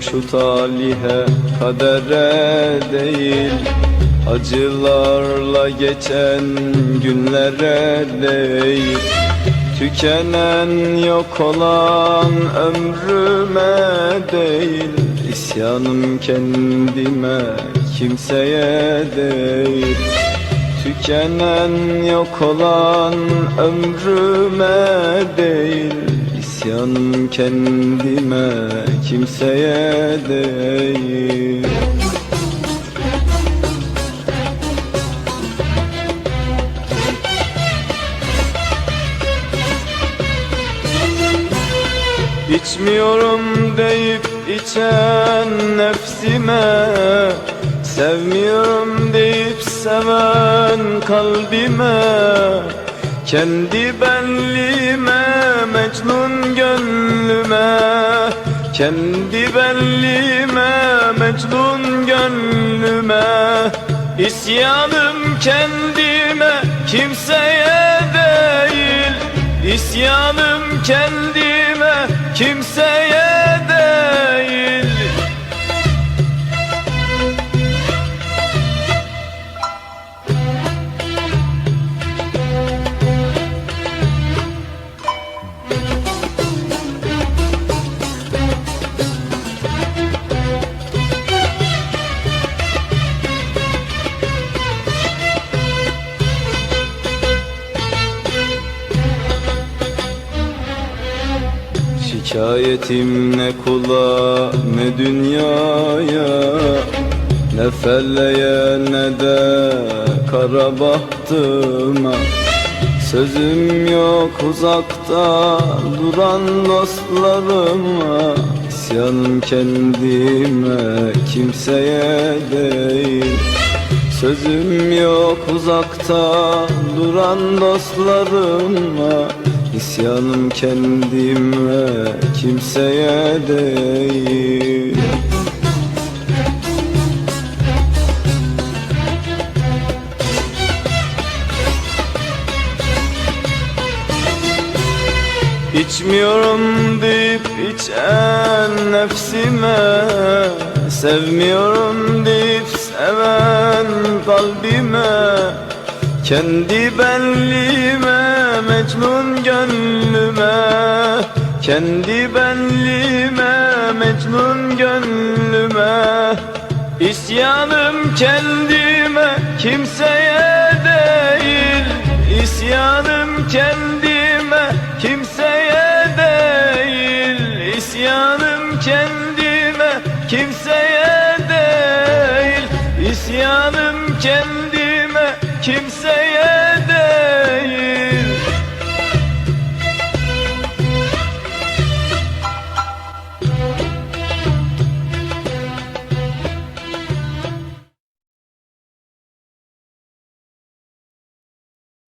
Şu talihe kadere değil Acılarla geçen günlere değil. Tükenen yok olan ömrüme değil İsyanım kendime kimseye değil. Tükenen yok olan ömrüme değil İsyanım kendime kimseye değil. İçmiyorum deyip içen nefsime Sevmiyorum deyip seven kalbime Kendi benliğime mecnun gönlüme Kendi benliğime mecnun gönlüme. İsyanım kendime kimseye değil. İsyanım kendime kimseye Şikayetim ne kula ne dünyaya Ne feleğe ne de kara bahtıma Sözüm yok uzakta duran dostlarıma. İsyanım kendime kimseye değil. Sözüm yok uzakta duran dostlarıma İsyanım kendime kimseye değil. İçmiyorum deyip içen nefsime Sevmiyorum deyip seven kalbime Kendi benliğime mecnun gönlüme Kendi benliğime mecnun gönlüme. İsyanım kendime kimseye değil. İsyanım kendime kimseye değil. İsyanım kendime kimseye değil. İsyanım kendime kimseye